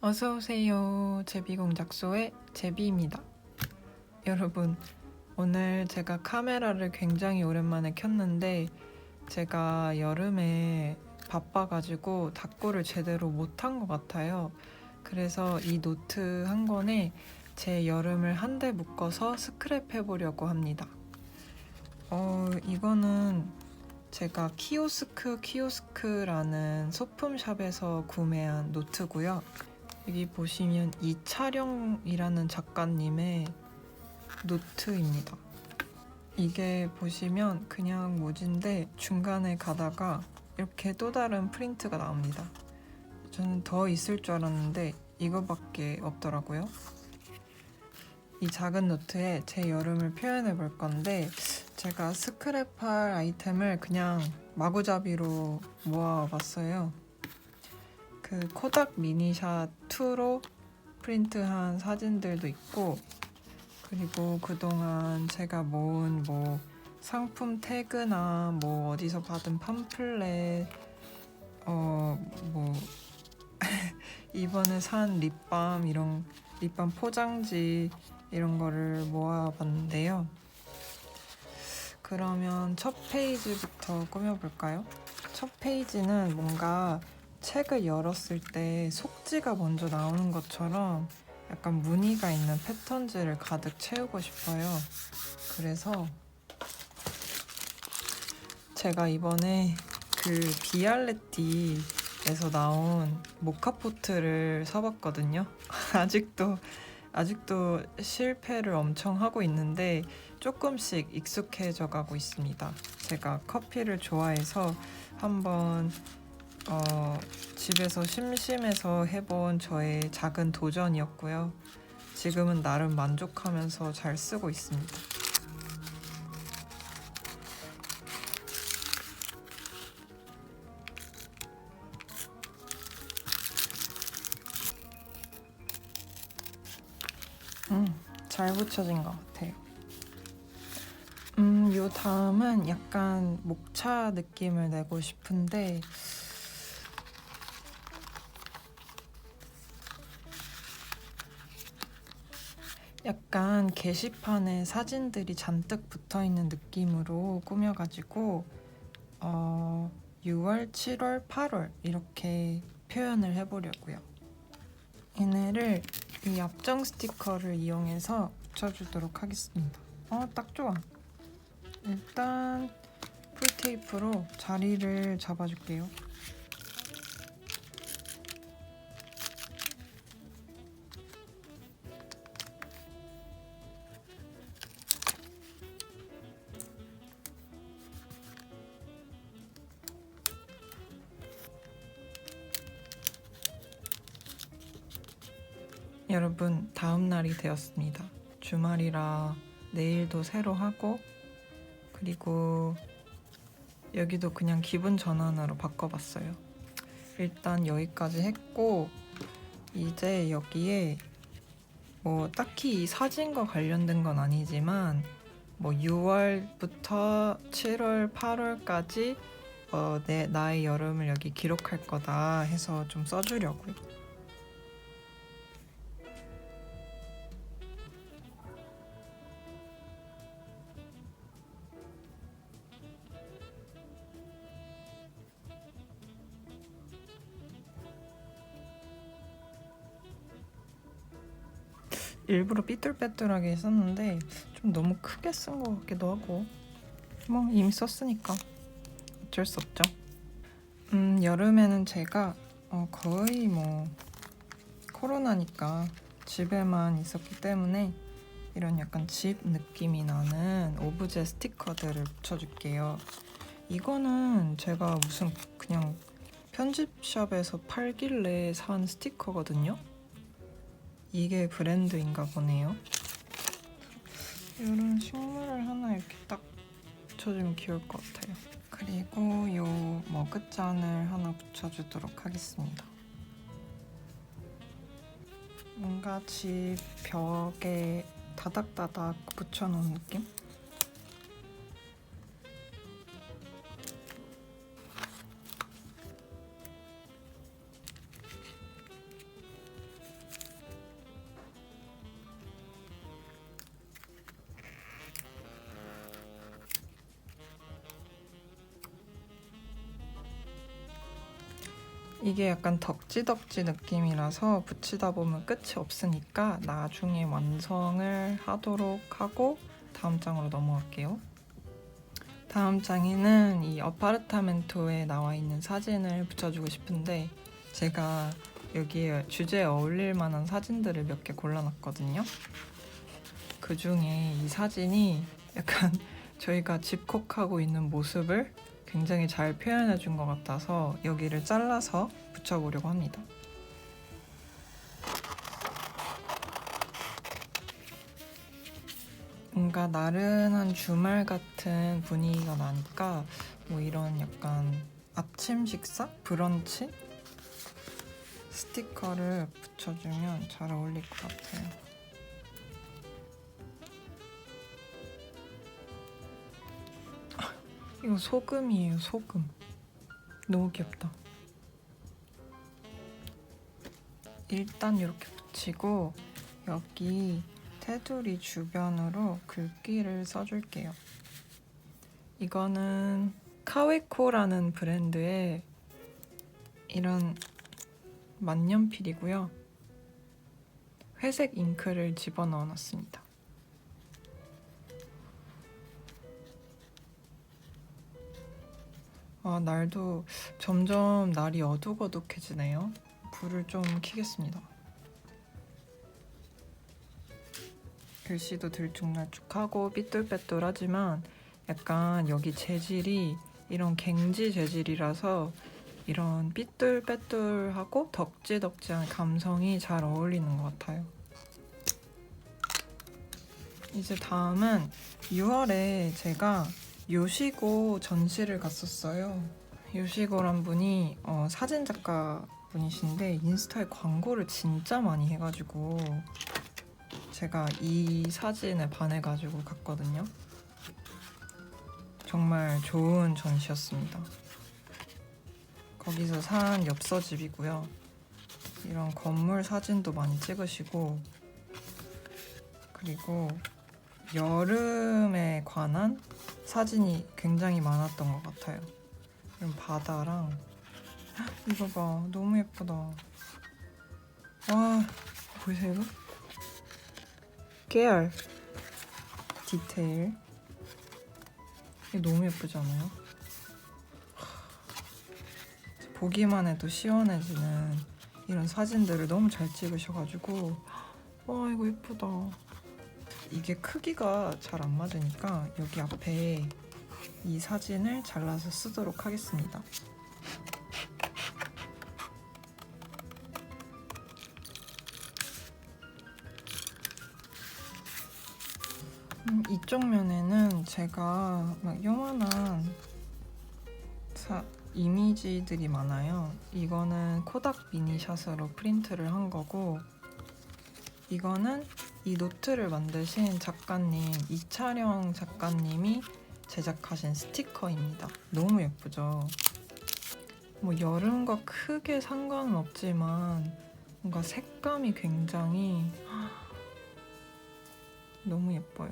어서 오세요. 제비공작소의 제비입니다. 여러분, 오늘 제가 카메라를 굉장히 오랜만에 켰는데 제가 여름에 바빠가지고 닦고를 제대로 못한 것 같아요. 그래서 이 노트 한 권에 제 여름을 한데 묶어서 스크랩 해보려고 합니다. 어, 이거는 제가 키오스크 키오스크라는 소품샵에서 구매한 노트고요. 여기 보시면 이차령이라는 작가님의 노트입니다. 이게 보시면 그냥 모지인데 중간에 가다가 이렇게 또 다른 프린트가 나옵니다. 저는 더 있을 줄 알았는데 이거밖에 없더라고요. 이 작은 노트에 제 여름을 표현해 볼 건데 제가 스크랩할 아이템을 그냥 마구잡이로 모아봤어요. 그 코닥 미니샷 2로 프린트한 사진들도 있고 그리고 그동안 제가 모은 뭐 상품 태그나 뭐 어디서 받은 팜플렛 어뭐 이번에 산 립밤 이런 립밤 포장지 이런 거를 모아봤는데요. 그러면 첫 페이지부터 꾸며볼까요? 첫 페이지는 뭔가 책을 열었을 때 속지가 먼저 나오는 것처럼 약간 무늬가 있는 패턴지를 가득 채우고 싶어요. 그래서 제가 이번에 그 비알레티에서 나온 모카포트를 사봤거든요. 아직도 아직도 실패를 엄청 하고 있는데 조금씩 익숙해져 가고 있습니다. 제가 커피를 좋아해서 한번 어, 집에서 심심해서 해본 저의 작은 도전이었고요. 지금은 나름 만족하면서 잘 쓰고 있습니다. 음, 잘 붙여진 것 같아요. 음, 요 다음은 약간 목차 느낌을 내고 싶은데 약간 게시판에 사진들이 잔뜩 붙어 있는 느낌으로 꾸며가지고 어, 6월, 7월, 8월 이렇게 표현을 해보려고요. 얘네를 이 앞정 스티커를 이용해서 붙여주도록 하겠습니다. 어, 딱 좋아. 일단 풀테이프로 자리를 잡아줄게요. 여러분, 다음 날이 되었습니다. 주말이라 내일도 새로 하고, 그리고 여기도 그냥 기분 전환으로 바꿔봤어요. 일단 여기까지 했고, 이제 여기에 뭐 딱히 이 사진과 관련된 건 아니지만, 뭐 6월부터 7월, 8월까지 어, 내 나의 여름을 여기 기록할 거다 해서 좀 써주려고요. 일부러 삐뚤빼뚤하게 썼는데 좀 너무 크게 쓴 것 같기도 하고 뭐 이미 썼으니까 어쩔 수 없죠. 음 여름에는 제가 어, 거의 뭐 코로나니까 집에만 있었기 때문에 이런 약간 집 느낌이 나는 오브제 스티커들을 붙여줄게요. 이거는 제가 무슨 그냥 편집샵에서 팔길래 산 스티커거든요. 이게 브랜드인가 보네요. 이런 식물을 하나 이렇게 딱 붙여주면 귀여울 것 같아요. 그리고 요 머그잔을 하나 붙여주도록 하겠습니다. 뭔가 집 벽에 다닥다닥 붙여놓은 느낌? 이게 약간 덕지덕지 느낌이라서 붙이다 보면 끝이 없으니까 나중에 완성을 하도록 하고 다음 장으로 넘어갈게요. 다음 장에는 이 어파르타멘토에 나와 있는 사진을 붙여주고 싶은데 제가 여기에 주제에 어울릴 만한 사진들을 몇 개 골라놨거든요. 그 중에 이 사진이 약간 저희가 집콕하고 있는 모습을 굉장히 잘 표현해 준 것 같아서 여기를 잘라서 붙여보려고 합니다. 뭔가 나른한 주말 같은 분위기가 나니까 뭐 이런 약간 아침 식사? 브런치? 스티커를 붙여주면 잘 어울릴 것 같아요. 이거 소금이에요, 소금. 너무 귀엽다. 일단 이렇게 붙이고 여기 테두리 주변으로 글귀를 써줄게요. 이거는 카웨코라는 브랜드의 이런 만년필이고요. 회색 잉크를 집어넣어 놨습니다. 아, 날도 점점 날이 어둑어둑해지네요. 불을 좀 켜겠습니다. 글씨도 들쭉날쭉하고 삐뚤빼뚤하지만 약간 여기 재질이 이런 갱지 재질이라서 이런 삐뚤빼뚤하고 덕지덕지한 감성이 잘 어울리는 것 같아요. 이제 다음은 6월에 제가 요시고 전시를 갔었어요. 요시고란 분이 어, 사진 작가 분이신데 인스타에 광고를 진짜 많이 해가지고 제가 이 사진에 반해가지고 갔거든요. 정말 좋은 전시였습니다. 거기서 산 엽서집이고요. 이런 건물 사진도 많이 찍으시고 그리고 여름에 관한 사진이 굉장히 많았던 것 같아요. 이런 바다랑 헉, 이거 봐 너무 예쁘다. 와 보이세요? 깨알 디테일 이거 너무 예쁘지 않아요? 보기만 해도 시원해지는 이런 사진들을 너무 잘 찍으셔가지고 와 이거 예쁘다. 이게 크기가 잘 안 맞으니까 여기 앞에 이 사진을 잘라서 쓰도록 하겠습니다. 음, 이쪽 면에는 제가 막 요만한 사, 이미지들이 많아요. 이거는 코닥 미니샷으로 프린트를 한 거고 이거는 이 노트를 만드신 작가님 이차령 작가님이 제작하신 스티커입니다. 너무 예쁘죠? 뭐 여름과 크게 상관은 없지만 뭔가 색감이 굉장히 너무 예뻐요.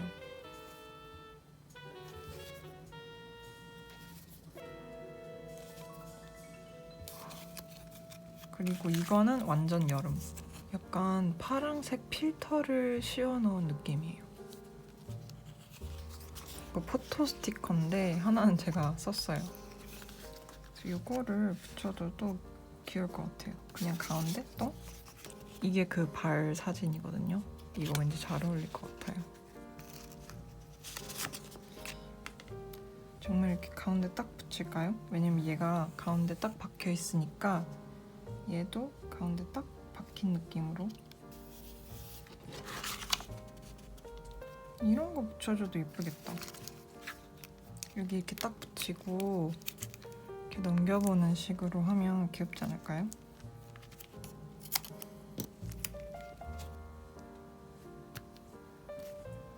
그리고 이거는 완전 여름. 약간 파랑색 필터를 씌워놓은 느낌이에요. 이거 포토 스티커인데 하나는 제가 썼어요. 이거를 붙여줘도 귀여울 것 같아요. 그냥 가운데 똥? 이게 그 발 사진이거든요. 이거 왠지 잘 어울릴 것 같아요. 정말 이렇게 가운데 딱 붙일까요? 왜냐면 얘가 가운데 딱 박혀 있으니까 얘도 가운데 딱 박힌 느낌으로 이런 거 붙여줘도 예쁘겠다. 여기 이렇게 딱 붙이고 이렇게 넘겨보는 식으로 하면 귀엽지 않을까요?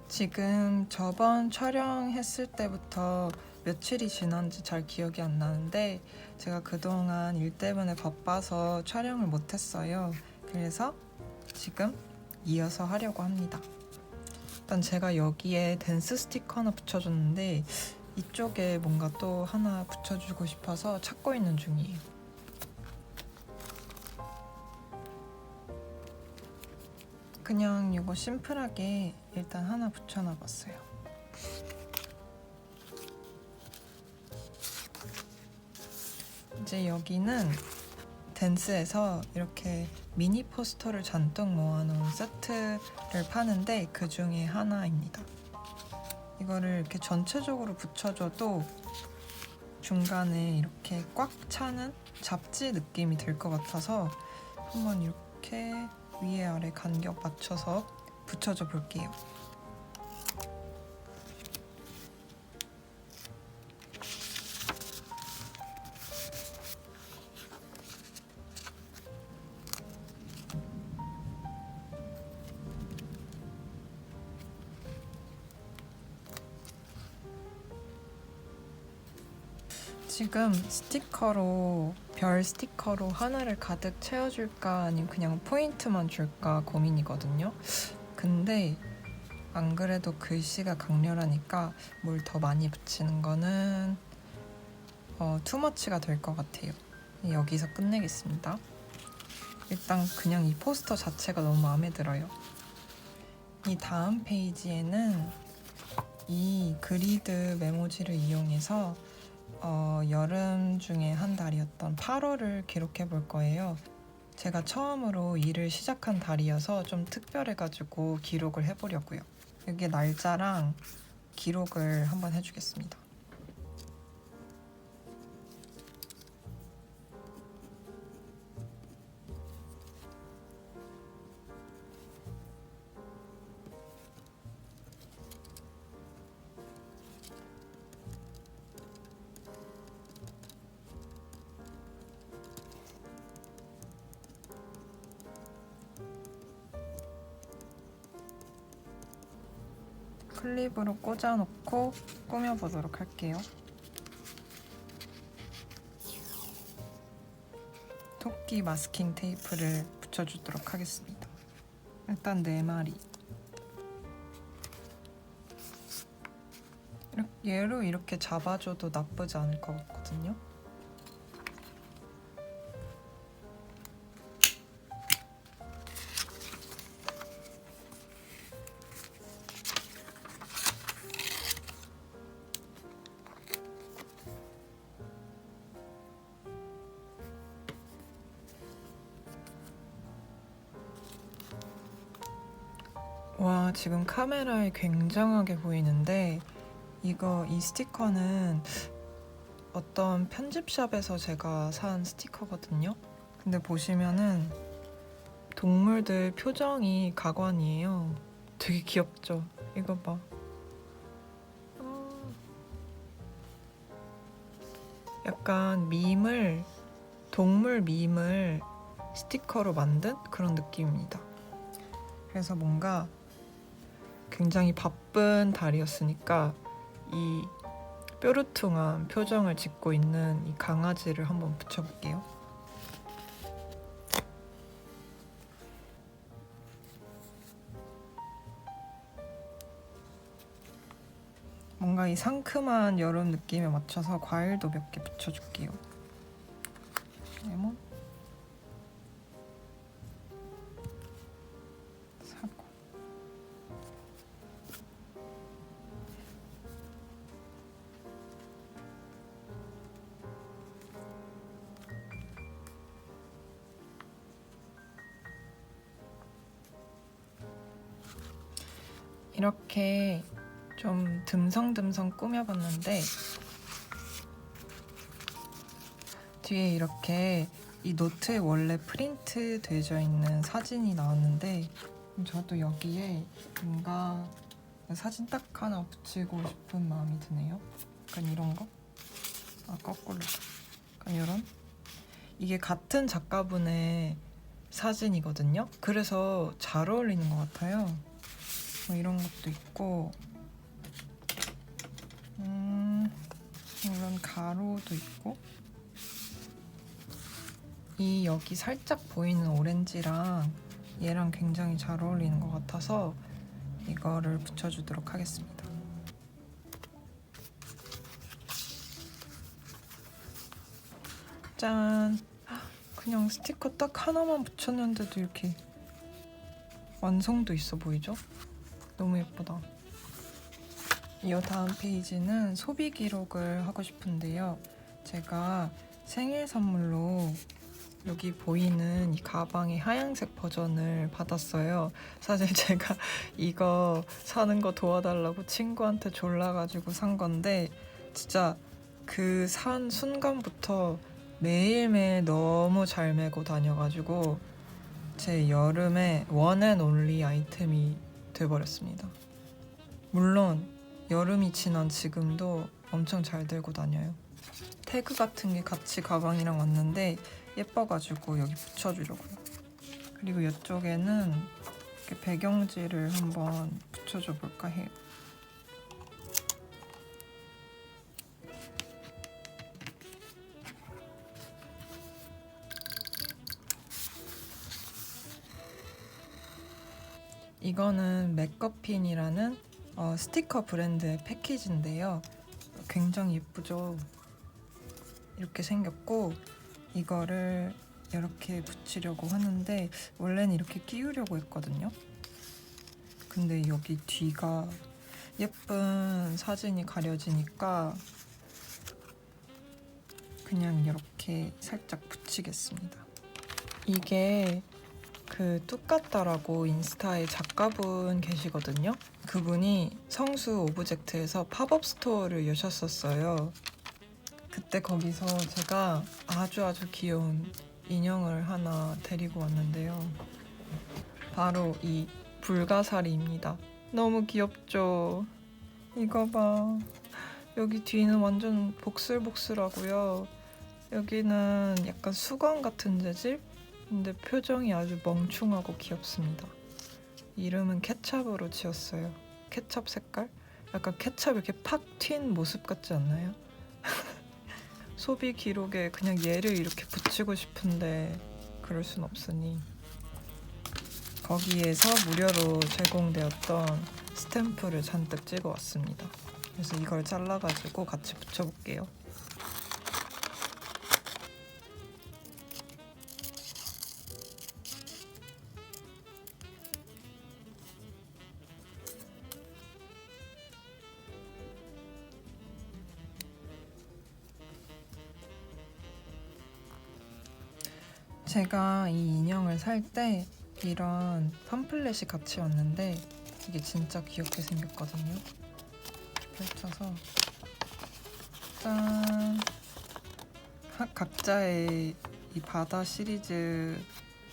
지금 저번 촬영했을 때부터 며칠이 지난지 잘 기억이 안 나는데 제가 그동안 일 때문에 바빠서 촬영을 못했어요. 그래서 지금 이어서 하려고 합니다. 일단 제가 여기에 댄스 스티커 하나 붙여줬는데 이쪽에 뭔가 또 하나 붙여주고 싶어서 찾고 있는 중이에요. 그냥 이거 심플하게 일단 하나 붙여놔봤어요. 이제 여기는 댄스에서 이렇게 미니 포스터를 잔뜩 모아놓은 세트를 파는데 그 중에 하나입니다. 이거를 이렇게 전체적으로 붙여줘도 중간에 이렇게 꽉 차는 잡지 느낌이 들 것 같아서 한번 이렇게 위에 아래 간격 맞춰서 붙여줘 볼게요. 지금 스티커로 별 스티커로 하나를 가득 채워줄까 아니면 그냥 포인트만 줄까 고민이거든요. 근데 안 그래도 글씨가 강렬하니까 뭘 더 많이 붙이는 거는 어, 투머치가 될 것 같아요. 여기서 끝내겠습니다. 일단 그냥 이 포스터 자체가 너무 마음에 들어요. 이 다음 페이지에는 이 그리드 메모지를 이용해서 어, 여름 중에 한 달이었던 8월을 기록해 볼 거예요. 제가 처음으로 일을 시작한 달이어서 좀 특별해가지고 기록을 해보려고요. 여기 날짜랑 기록을 한번 해주겠습니다. 클립으로 꽂아놓고 꾸며보도록 할게요. 토끼 마스킹 테이프를 붙여주도록 하겠습니다. 일단 네 마리. 얘로 이렇게 잡아줘도 나쁘지 않을 것 같거든요. 와, 지금 카메라에 굉장하게 보이는데 이거 이 스티커는 어떤 편집샵에서 제가 산 스티커거든요. 근데 보시면은 동물들 표정이 가관이에요. 되게 귀엽죠? 이거 봐. 아. 약간 밈을 동물 밈을 스티커로 만든 그런 느낌입니다. 그래서 뭔가 굉장히 바쁜 달이었으니까 이 뾰루퉁한 표정을 짓고 있는 이 강아지를 한번 붙여볼게요. 뭔가 이 상큼한 여름 느낌에 맞춰서 과일도 몇 개 붙여줄게요. 레몬, 듬성듬성 꾸며봤는데 뒤에 이렇게 이 노트에 원래 프린트 되어 있는 사진이 나왔는데 저도 여기에 뭔가 사진 딱 하나 붙이고 싶은 마음이 드네요. 약간 이런 거. 아 거꾸로. 약간 이런. 이게 같은 작가분의 사진이거든요. 그래서 잘 어울리는 것 같아요. 뭐 이런 것도 있고 음, 이런 가로도 있고 이 여기 살짝 보이는 오렌지랑 얘랑 굉장히 잘 어울리는 것 같아서 이거를 붙여주도록 하겠습니다. 짠! 그냥 스티커 딱 하나만 붙였는데도 이렇게 완성도 있어 보이죠? 너무 예쁘다. 이 다음 페이지는 소비 기록을 하고 싶은데요. 제가 생일 선물로 여기 보이는 이 가방의 하얀색 버전을 받았어요. 사실 제가 이거 사는 거 도와달라고 친구한테 졸라가지고 산 건데 진짜 그 산 순간부터 매일매일 너무 잘 메고 다녀가지고 제 여름의 원앤 온리 아이템이 돼버렸습니다. 물론 여름이 지난 지금도 엄청 잘 들고 다녀요. 태그 같은 게 같이 가방이랑 왔는데 예뻐가지고 여기 붙여주려고요. 그리고 이쪽에는 이렇게 배경지를 한번 붙여줘 볼까 해요. 이거는 맥커핀이라는 어, 스티커 브랜드의 패키지인데요. 굉장히 예쁘죠? 이렇게 생겼고 이거를 이렇게 붙이려고 하는데 원래는 이렇게 끼우려고 했거든요. 근데 여기 뒤가 예쁜 사진이 가려지니까 그냥 이렇게 살짝 붙이겠습니다. 이게 그 뚝같다라고 인스타에 작가분 계시거든요. 그분이 성수 오브젝트에서 팝업 스토어를 여셨었어요. 그때 거기서 제가 아주 아주 귀여운 인형을 하나 데리고 왔는데요. 바로 이 불가사리입니다. 너무 귀엽죠? 이거 봐. 여기 뒤는 완전 복슬복슬하고요. 여기는 약간 수건 같은 재질? 근데 표정이 아주 멍충하고 귀엽습니다. 이름은 케찹으로 지었어요. 케찹 색깔? 약간 케찹 이렇게 팍 튄 모습 같지 않나요? 소비 기록에 그냥 얘를 이렇게 붙이고 싶은데 그럴 순 없으니 거기에서 무료로 제공되었던 스탬프를 잔뜩 찍어 왔습니다. 그래서 이걸 잘라가지고 같이 붙여볼게요. 제가 이 인형을 살 때 이런 팜플렛이 같이 왔는데 이게 진짜 귀엽게 생겼거든요. 펼쳐서 짠! 하- 각자의 이 바다 시리즈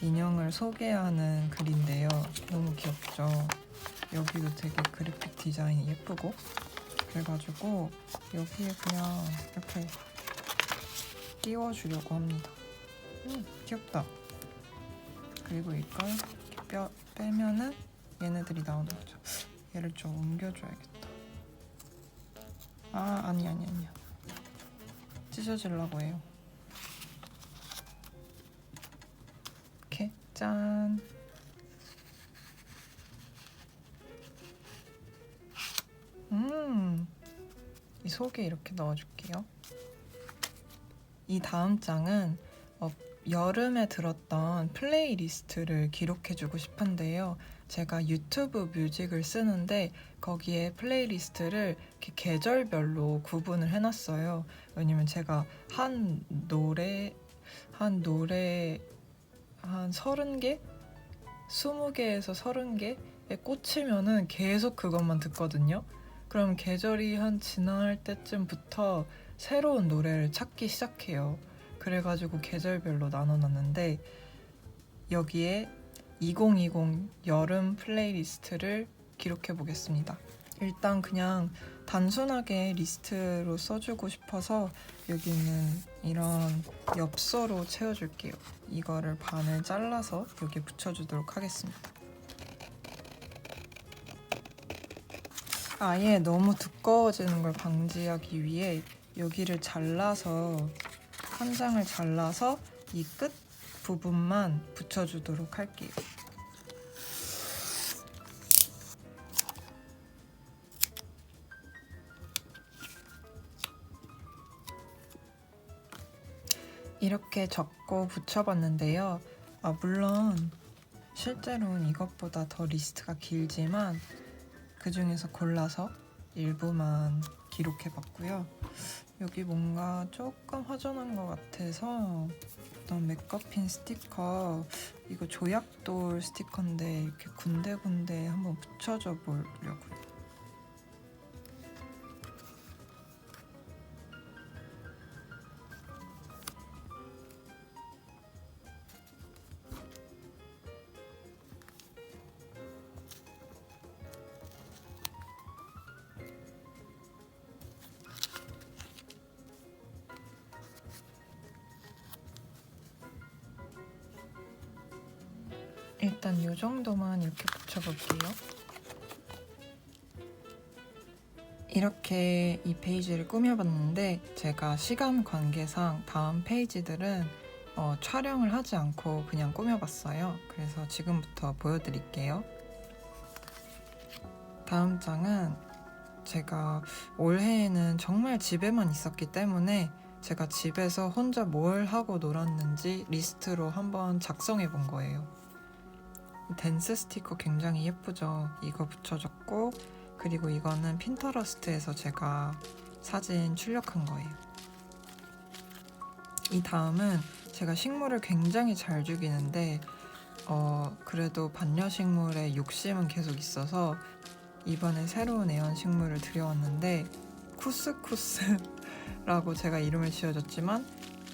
인형을 소개하는 글인데요. 너무 귀엽죠? 여기도 되게 그래픽 디자인이 예쁘고 그래가지고 여기에 그냥 이렇게 띄워주려고 합니다. 음, 귀엽다. 그리고 이걸 이렇게 뼈 빼면은 얘네들이 나오는 거죠. 얘를 좀 옮겨줘야겠다. 아, 아니, 아니, 아니야. 찢어지려고 해요. 이렇게, 짠. 음, 이 속에 이렇게 넣어줄게요. 이 다음 장은 어, 여름에 들었던 플레이리스트를 기록해주고 싶은데요. 제가 유튜브 뮤직을 쓰는데 거기에 플레이리스트를 계절별로 구분을 해놨어요. 왜냐면 제가 한 노래, 한 노래 한 30개? 20개에서 30개에 꽂히면은 계속 그것만 듣거든요. 그럼 계절이 한 지날 때쯤부터 새로운 노래를 찾기 시작해요. 그래가지고 계절별로 나눠놨는데 여기에 2020 여름 플레이리스트를 기록해 보겠습니다. 일단 그냥 단순하게 리스트로 써주고 싶어서 여기는 이런 엽서로 채워줄게요. 이거를 반을 잘라서 여기에 붙여주도록 하겠습니다. 아예 너무 두꺼워지는 걸 방지하기 위해 여기를 잘라서 한 장을 잘라서 이 끝 부분만 붙여주도록 할게요. 이렇게 적고 붙여봤는데요. 아, 물론 실제로는 이것보다 더 리스트가 길지만 그 중에서 골라서 일부만 기록해 봤고요. 여기 뭔가 조금 허전한 것 같아서 어떤 맥커핀 스티커 이거 조약돌 스티커인데 이렇게 군데군데 한번 붙여줘 보려고요. 일단 이 정도만 이렇게 붙여볼게요. 이렇게 이 페이지를 꾸며봤는데 제가 시간 관계상 다음 페이지들은 어, 촬영을 하지 않고 그냥 꾸며봤어요. 그래서 지금부터 보여드릴게요. 다음 장은 제가 올해에는 정말 집에만 있었기 때문에 제가 집에서 혼자 뭘 하고 놀았는지 리스트로 한번 작성해 본 거예요. 댄스 스티커 굉장히 예쁘죠. 이거 붙여줬고 그리고 이거는 핀터러스트에서 제가 사진 출력한 거예요. 이 다음은 제가 식물을 굉장히 잘 죽이는데 어 그래도 반려식물에 욕심은 계속 있어서 이번에 새로운 애완식물을 들여왔는데 쿠스쿠스라고 제가 이름을 지어줬지만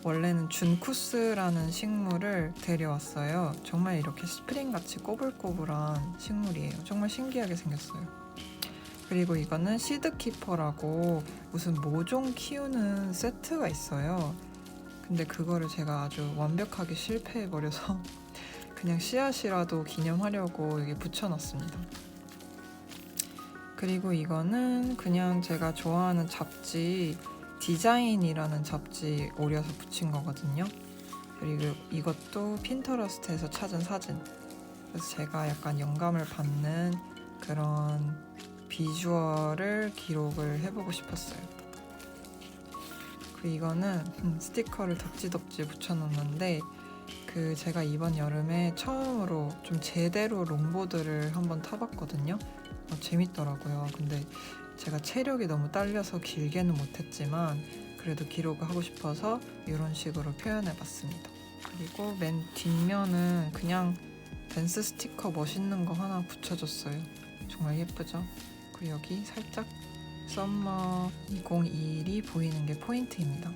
원래는 준쿠스라는 식물을 데려왔어요. 정말 이렇게 스프링같이 꼬불꼬불한 식물이에요. 정말 신기하게 생겼어요. 그리고 이거는 시드키퍼라고 무슨 모종 키우는 세트가 있어요. 근데 그거를 제가 아주 완벽하게 실패해버려서 그냥 씨앗이라도 기념하려고 여기 붙여놨습니다. 그리고 이거는 그냥 제가 좋아하는 잡지 디자인이라는 잡지 오려서 붙인 거거든요. 그리고 이것도 핀터러스트에서 찾은 사진. 그래서 제가 약간 영감을 받는 그런 비주얼을 기록을 해보고 싶었어요. 그 이거는 음, 스티커를 덕지덕지 붙여놓는데 그 제가 이번 여름에 처음으로 좀 제대로 롱보드를 한번 타봤거든요. 어, 재밌더라고요. 근데 제가 체력이 너무 딸려서 길게는 못했지만 그래도 기록을 하고 싶어서 이런 식으로 표현해 봤습니다. 그리고 맨 뒷면은 그냥 댄스 스티커 멋있는 거 하나 붙여줬어요. 정말 예쁘죠? 그리고 여기 살짝 썸머 2021이 보이는 게 포인트입니다.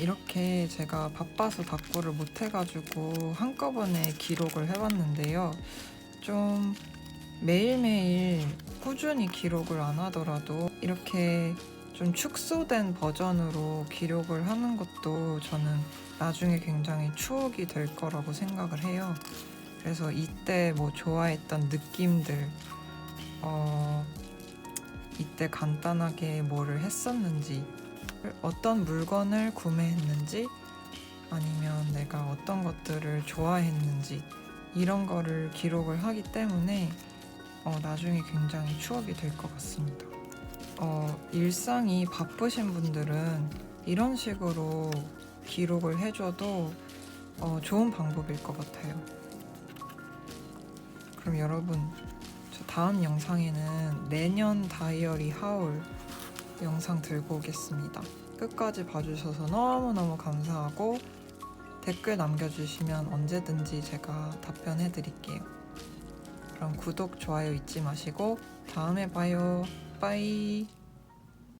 이렇게 제가 바빠서 답구를 못 해가지고 한꺼번에 기록을 해봤는데요. 좀 매일매일 꾸준히 기록을 안 하더라도 이렇게 좀 축소된 버전으로 기록을 하는 것도 저는 나중에 굉장히 추억이 될 거라고 생각을 해요. 그래서 이때 뭐 좋아했던 느낌들, 어, 이때 간단하게 뭐를 했었는지, 어떤 물건을 구매했는지, 아니면 내가 어떤 것들을 좋아했는지, 이런 거를 기록을 하기 때문에 어, 나중에 굉장히 추억이 될 것 같습니다. 어, 일상이 바쁘신 분들은 이런 식으로 기록을 해줘도 어, 좋은 방법일 것 같아요. 그럼 여러분, 저 다음 영상에는 내년 다이어리 하울 영상 들고 오겠습니다. 끝까지 봐주셔서 너무너무 감사하고 댓글 남겨주시면 언제든지 제가 답변해 드릴게요. 그럼 구독, 좋아요 잊지 마시고 다음에 봐요. 빠이.